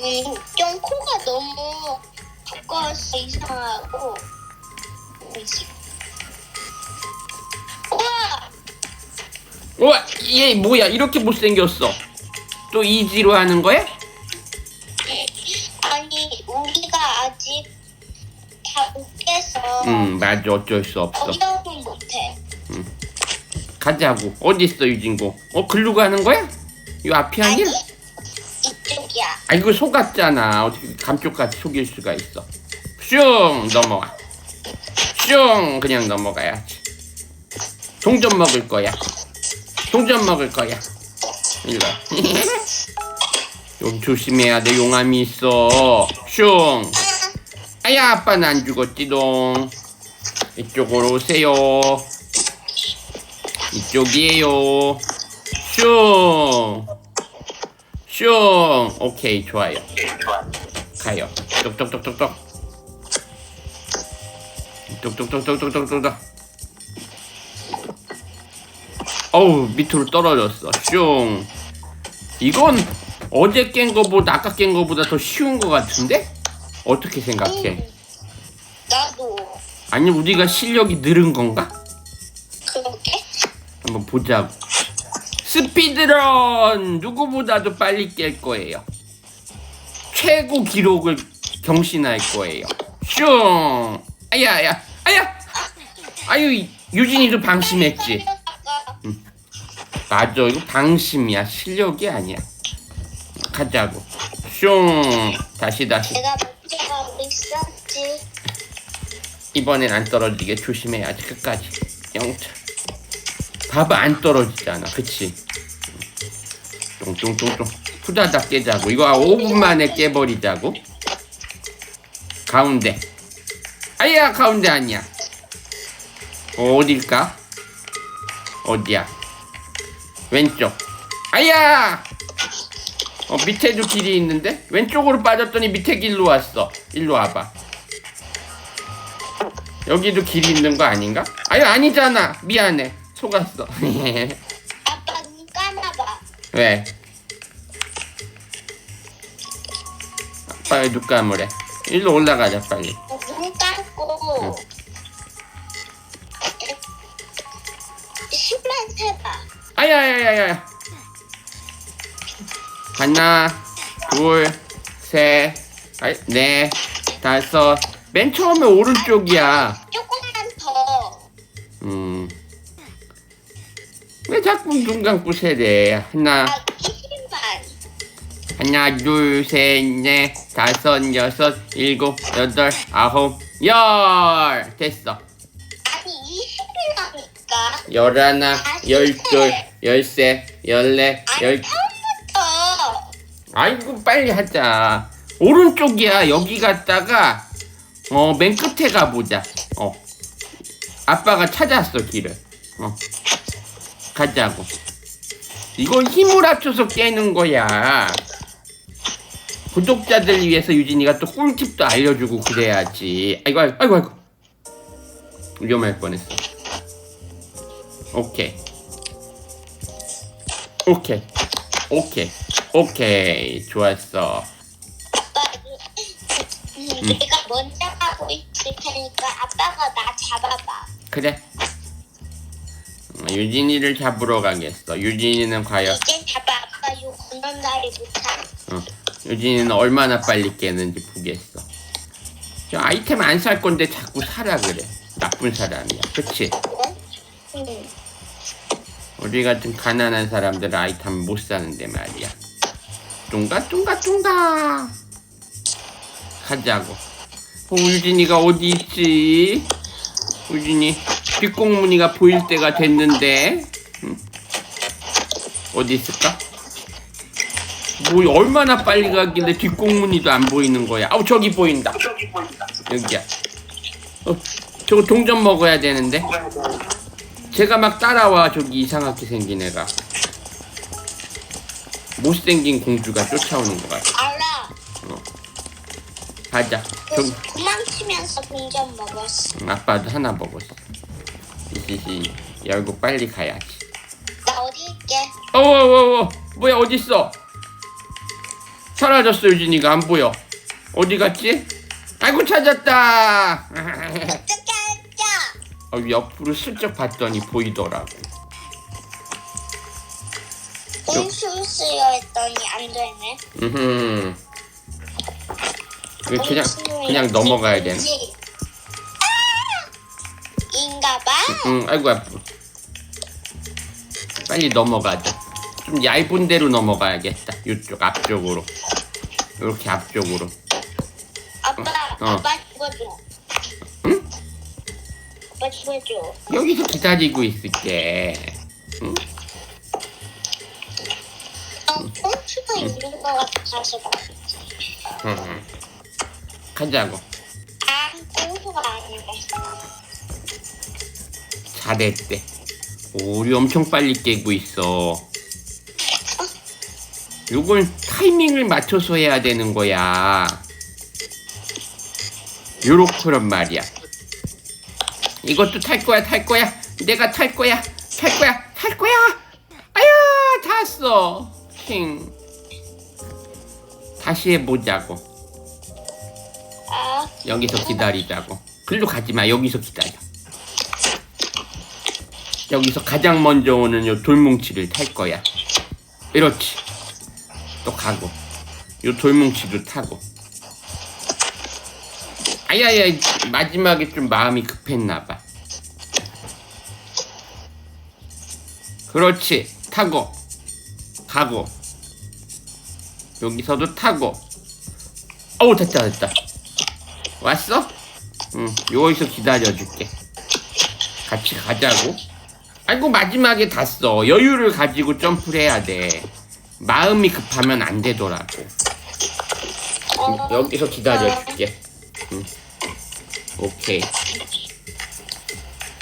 음, 좀 코가 너무 두꺼워서 이상하고. 뭐지? 우와! 우와 얘 뭐야 이렇게 못생겼어 또 이지로 하는 거야? 아니, 우리가 아직 다못 깨서 응 맞아 어쩔 수 없어 어려움은 못해. 가자고 어디 있어 유진고 어 글로 가는 거야? 요 앞이 아니야? 이쪽이야. 아 이거 속았잖아. 어떻게 감쪽같이 속일 수가 있어. 슝! 넘어가 슝! 그냥 넘어가야지. 동전 먹을 거야. 동전 먹을 거야. 일로 와. 좀 조심해야 돼. 용암이 있어. 슝! 아야 아빠는 안 죽었지롱 이쪽으로 오세요. 이쪽이에요. 슝 슝 오케이 좋아요 가요 똑똑똑똑똑 똑똑똑똑똑똑똑 어우 밑으로 떨어졌어 슝 이건 어제 깬 거보다 아까 깬 거보다 더 쉬운 거 같은데? 어떻게 생각해? 나도 아니 우리가 실력이 늘은 건가? 그렇게? 한번 보자고. 스피드런 누구보다도 빨리 깰 거예요. 최고 기록을 경신할 거예요. 슝! 아야, 아야, 아야! 아유, 유진이도 방심했지. 하려다가 맞아, 이거 방심이야. 실력이 아니야. 가자고. 슝! 다시, 다시. 내가 가고 있었지. 이번엔 안 떨어지게 조심해야지, 끝까지. 영차. 봐봐, 안 떨어지잖아. 그치? 똥똥똥똥. 후다닥 깨자고. 이거 5분 만에 깨버리자고. 가운데. 아야, 가운데 아니야. 어, 어딜까? 어디야? 왼쪽. 아야! 어, 밑에도 길이 있는데? 왼쪽으로 빠졌더니 밑에 길로 왔어. 일로 와봐. 여기도 길이 있는 거 아닌가? 아유, 아니잖아. 미안해. 속았어. 아빠 눈 감아봐. 왜? 아빠 왜눈 감으래? 일로 올라가자, 빨리. 어, 눈 감고 응. 힘만 세봐. 아야야야야. 하나, 둘, 셋, 아이, 넷, 다섯. 맨 처음에 오른쪽이야. 조금만 더. 음. 왜 자꾸 눈 감고 세대? 하나, 아, 이 힘만. 하나, 둘, 셋, 넷, 다섯, 여섯, 일곱, 여덟, 아홉, 열. 됐어. 아니 이 힘이라니까. 열하나, 열둘, 열세, 열네, 아니 열. 처음부터. 아이고 빨리 하자. 오른쪽이야. 여기 갔다가 어 맨 끝에 가보자. 어. 아빠가 찾았어 길을. 어. 가자고. 이건 힘을 합쳐서 깨는 거야. 구독자들 위해서 유진이가 또 꿀팁도 알려주고 그래야지. 아이고 아이고 아이고 아이고. 위험할 뻔했어. 오케이. 오케이. 오케이. 오케이. 좋았어. 아빠 음, 내가 먼저 가고 있을 테니까 아빠가 나 잡아봐. 그래. 어, 유진이를 잡으러 가겠어. 유진이는 과연 이제 잡아 아빠 요 건넌 다리부터. 어, 유진이는 얼마나 빨리 깨는지 보겠어. 저 아이템 안 살 건데 자꾸 사라 그래. 나쁜 사람이야. 그치? 응. 우리 같은 가난한 사람들 아이템 못 사는데 말이야. 뚱가 뚱가 뚱가. 가자고. 어, 유진이가 어디 있지? 유진이 뒷공무니가 보일 때가 됐는데. 응? 어디 있을까? 뭐 얼마나 빨리 가길래 뒷공무니도 안 보이는 거야. 아우 저기 보인다. 여기야. 어, 저거 동전 먹어야 되는데. 제가 막 따라와 저기 이상하게 생긴 애가 못생긴 공주가 쫓아오는 것 같아 알아. 가자 저기 그, 도망치면서 동전 먹었어. 응, 아빠도 하나 먹었어 이시시 열고 빨리 가야지 나 어디 있게? 어어어어 뭐야 어딨어 사라졌어 유진이가 안 보여. 어디 갔지? 아이고 찾았다. 어떻게 했죠? 어, 옆으로 슬쩍 봤더니 보이더라고. 인수스요 했더니 안 되네. 음. 이거 그냥 그냥 넘어가야 되네. 아! 응, 아이고 아프. 빨리 넘어가자. 좀 얇은 데로 넘어가야겠다. 이쪽 앞쪽으로. 이렇게 앞쪽으로. 아빠, 어. 아빠 죽어줘. 응? 아빠 죽어줘. 여기서 기다리고 있을게. 응? 어, 꽁트가 있는 것 같아서 봐. 응. 가자고. 잘했대. 오, 우리 엄청 빨리 깨고 있어. 요걸 타이밍을 맞춰서 해야 되는 거야. 요렇게란 말이야. 이것도 탈 거야, 탈 거야. 내가 탈 거야, 탈 거야, 탈 거야. 아야, 탔어. 힝. 다시 해보자고. 아, 여기서 기다리자고. 글로 가지 마. 여기서 기다려. 여기서 가장 먼저 오는 요 돌뭉치를 탈 거야. 이렇지. 또 가고. 요 돌뭉치도 타고. 아야야, 마지막에 좀 마음이 급했나 봐. 그렇지. 타고. 가고. 여기서도 타고. 어우, 됐다, 됐다. 왔어? 응, 여기서 기다려줄게. 같이 가자고. 아이고, 마지막에 닿았어. 여유를 가지고 점프를 해야 돼. 마음이 급하면 안 되더라고. 어, 여기서 기다려줄게. 응. 오케이.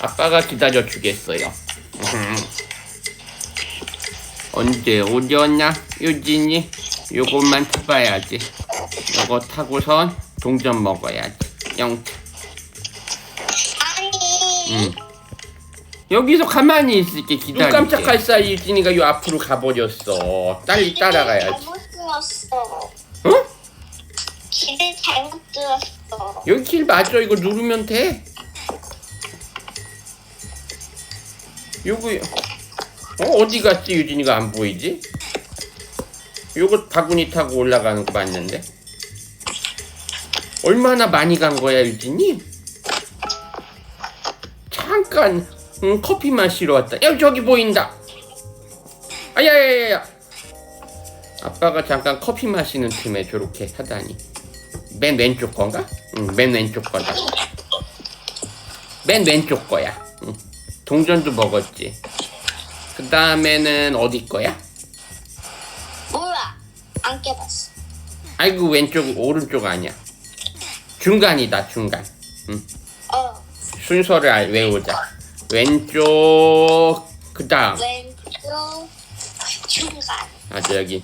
아빠가 기다려주겠어요. 음. 언제 오려나, 유진이? 요것만 타봐야지. 요거 타고선 동전 먹어야지. 영차. 아니. 응. 여기서 가만히 있을게 기다릴게. 눈 깜짝할 사이 유진이가 요 앞으로 가버렸어. 빨리 따라가야지. 잘못 들었어. 어? 길을 잘못 들었어. 여기 길 맞아. 이거 누르면 돼. 요거 어 어디 갔지 유진이가 안 보이지? 요거 바구니 타고 올라가는 거 맞는데? 얼마나 많이 간 거야 유진이? 잠깐 응, 커피 마시러 왔다. 야 저기 보인다. 아야야야야. 아빠가 잠깐 커피 마시는 틈에 저렇게 하다니. 맨 왼쪽 건가? 응, 맨 왼쪽 거다. 맨 왼쪽 거야. 응. 동전도 먹었지. 그 다음에는 어디 거야? 몰라. 안 깨봤어. 아이고 왼쪽 오른쪽 아니야. 중간이다 중간. 응. 어, 순서를 알- 외우자. 왼쪽 그다음 왼쪽 중간. 아저 여기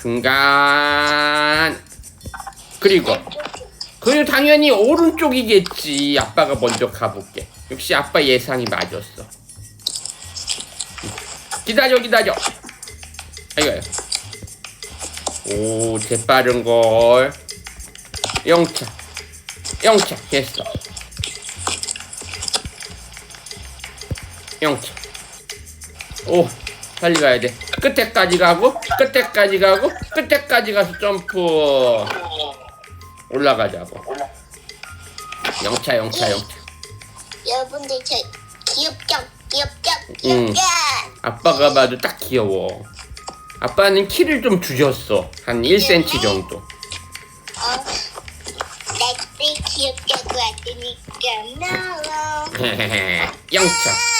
중간 그리고 그리고 당연히 오른쪽이겠지. 아빠가 먼저 가볼게. 역시 아빠 예상이 맞았어. 기다려, 기다려. 아이고, 오, 재빠른 걸. 영차. 영차, 됐어. 영차. 오, 빨리 가야 돼. 끝에까지 가고, 끝에까지 가고, 끝에까지 가서 점프. 올라가자고. 영차, 영차, 영차. 여러분들 저 귀엽죠? 귀엽죠? 응. 귀엽죠? 아빠가 봐도 딱 귀여워. 아빠는 키를 좀 줄였어. 한 1cm 정도. 어, 나도 귀엽다고 하더니까 no. 영차.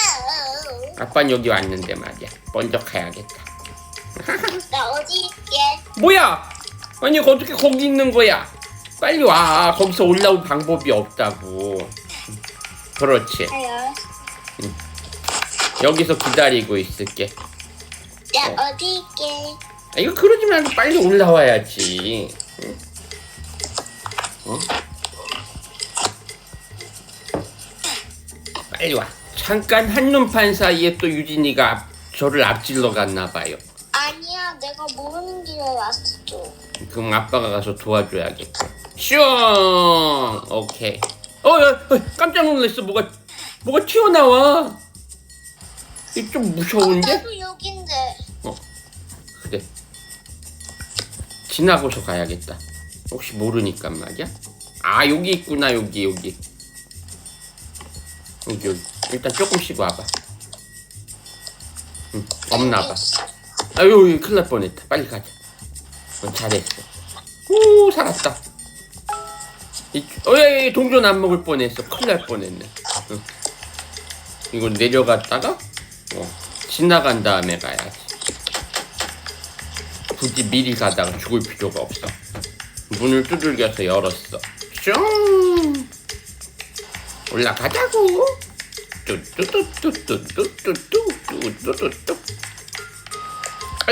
아빠는 여기 왔는데 말이야. 먼저 가야겠다. 나 어디 있게? 뭐야? 아니 어떻게 거기 있는 거야? 빨리 와. 거기서 올라올 방법이 없다고. 그렇지. 아유, 여기서 기다리고 있을게. 나 어. 어디 있게? 아, 이거 그러지 말고 빨리 올라와야지. 응? 어? 빨리 와. 잠깐 한눈판 사이에 또 유진이가 앞- 저를 앞질러 갔나 봐요. 아니야, 내가 모르는 길에 왔어. 그럼 아빠가 가서 도와줘야겠다. 슝! 오케이. 어, 야, 어, 깜짝 놀랐어. 뭐가, 뭐가 튀어나와. 이 좀 무서운데? 나도 여긴데. 그래. 지나고서 가야겠다. 혹시 모르니까 말이야. 아, 여기 있구나, 여기, 여기. 여기, 여기. 일단 조금씩 와봐. 응, 없나 봐. 아유, 큰일 날 뻔했다. 빨리 가자. 어, 잘했어. 오, 살았다. 이, 어, 야, 야, 동전 안 먹을 뻔했어. 큰일 날 뻔했네. 응. 이거 내려갔다가, 어, 지나간 다음에 가야지. 굳이 미리 가다가 죽을 필요가 없어. 문을 두들겨서 열었어. 슝! 올라가자고!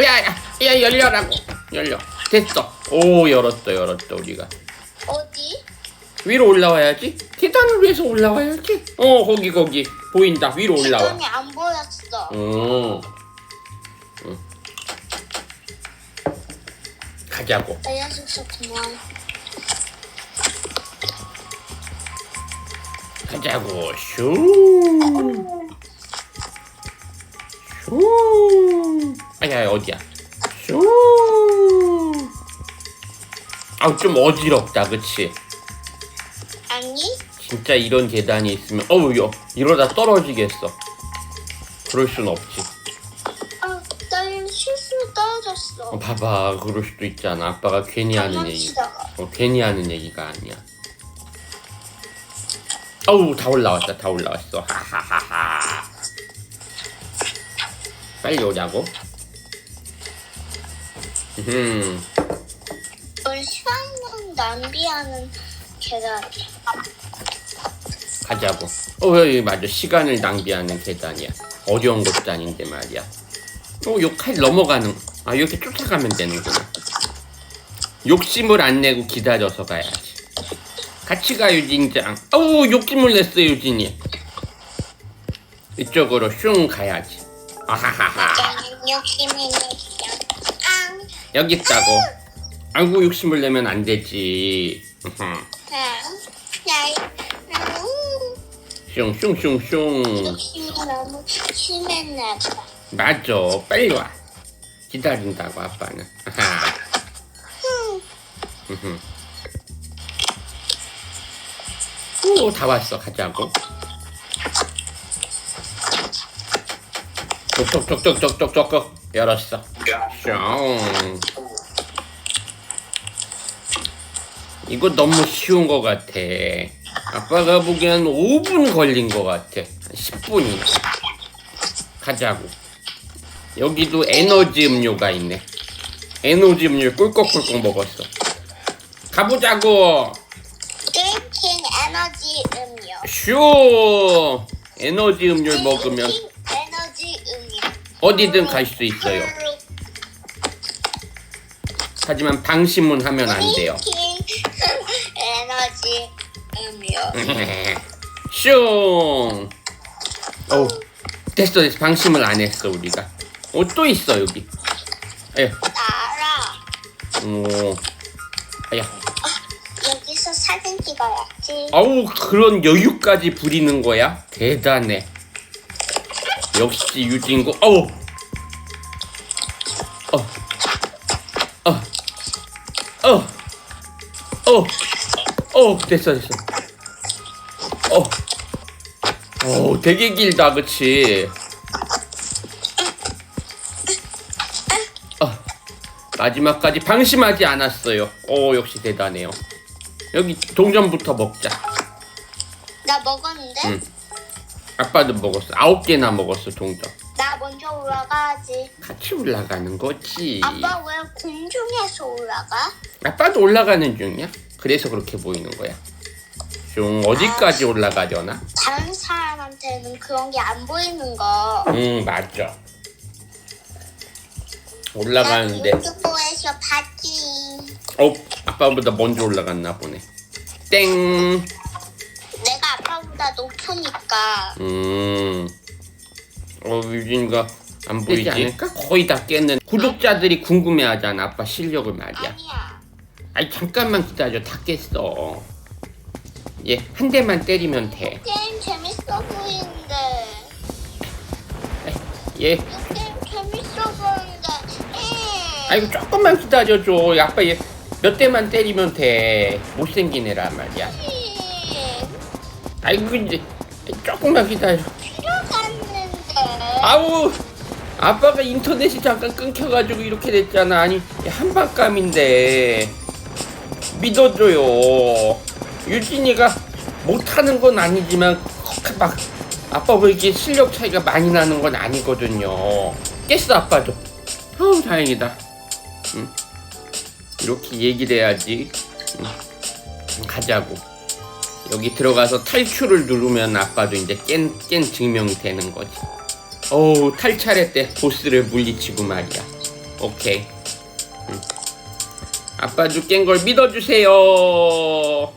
야, 야, 야, 열려라고! 열려. 됐어. 오, 열었어, 열었어, 우리가. 어디? 위로 올라와야지. 계단을 위해서 올라와야지. 어, 거기, 거기. 보인다. 위로 올라와. 계단이 안 보였어. 어. 응. 가자고. 알려줘서 고마워. 가자고. 슝. 슝. 아야 어디야? 슝. 아우 좀 어지럽다, 그치? 아니? 진짜 이런 계단이 있으면 어우 여 이러다 떨어지겠어. 그럴 순 없지. 아, 나 실수로 떨어졌어. 어, 봐봐, 그럴 수도 있잖아. 아빠가 괜히 하는 얘기. 장난치다가. 어, 괜히 하는 얘기가 아니야. 어우, 다 올라왔다, 다 올라왔어. 하하하하. 빨리 오자고. 음, 널 시간만 낭비하는 계단이야. 가자고. 어, 여기 맞아. 시간을 낭비하는 계단이야. 어려운 것도 아닌데 말이야. 어, 요 칼 넘어가는. 아, 이렇게 쫓아가면 되는구나. 욕심을 안 내고 기다려서 가야지. 같이 가, 유진장. 어우, 욕심을 냈어, 유진이. 이쪽으로 슝 가야지. 아하하하. 여기 있다고. 아이고, 욕심을 내면 안 되지. 으흠. 아, 나, 음, 슝슝슝슝. 욕심이 너무 심했나 봐. 맞아. 빨리 와. 기다린다고, 아빠는. 아하. 음, 음흠. 오, 다 왔어. 가자고. 쪽쪽쪽쪽쪽쪽쪽 열었어. 슝. 이거 너무 쉬운 것 같아. 아빠가 보기엔 5분 걸린 것 같아. 10분이나. 가자고. 여기도 에너지 음료가 있네. 에너지 음료 꿀꺽꿀꺽 먹었어. 가보자고. 드링킹 에너지 슈. 에너지 음료를 먹으면 에너지 음료. 어디든 갈 수 있어요. 하지만 방심은 하면 안 돼요. 에너지 음료. 슝. 오, 됐어, 됐어. 방심을 안 했어, 우리가. 어, 또 있어, 여기. 아야, 알아. 오. 아야. 찍어야지. 아우, 그런 여유까지 부리는 거야? 대단해. 역시 유진고, 어우. 어. 어. 어. 어. 어, 됐어, 됐어. 어. 어, 되게 길다, 그치? 어. 마지막까지 방심하지 않았어요. 오, 역시 대단해요. 여기 동전부터 먹자. 나 먹었는데? 응. 아빠도 먹었어. 아홉 개나 먹었어, 동전. 나 먼저 올라가야지. 같이 올라가는 거지. 아빠 왜 공중에서 올라가? 아빠도 올라가는 중이야. 그래서 그렇게 보이는 거야. 좀 어디까지 올라가려나? 다른 사람한테는 그런 게 안 보이는 거. 응, 맞아. 나 올라가는데, 유튜브에서 봤지. 어, 아빠보다 먼저 올라갔나 보네. 땡. 내가 아빠보다 높으니까. 음. 어, 유진이가 안 보이지 않을까? 거의 다 깼는. 구독자들이 궁금해하잖아, 아빠 실력을 말이야. 아니야. 아이 잠깐만 기다려 다 깼어 얘 한 대만 때리면 돼얘 게임 재밌어 보이는데. 얘, 아이고 조금만 기다려줘. 아빠 얘 몇 대만 때리면 돼. 못생긴 애란 말이야. 음. 아이고 이제 조금만 기다려. 아우 아빠가 인터넷이 잠깐 끊겨가지고 이렇게 됐잖아. 아니 한방감인데. 믿어줘요. 유진이가 못하는 건 아니지만 막 아빠 왜 이렇게 실력 차이가 많이 나는 건 아니거든요. 깼어 아빠도. 아우 다행이다 응. 이렇게 얘기를 해야지 응. 가자고 여기 들어가서 탈출을 누르면 아빠도 이제 깬, 깬 증명이 되는 거지 어우 탈출했대 보스를 물리치고 말이야 오케이 응. 아빠도 깬 걸 믿어주세요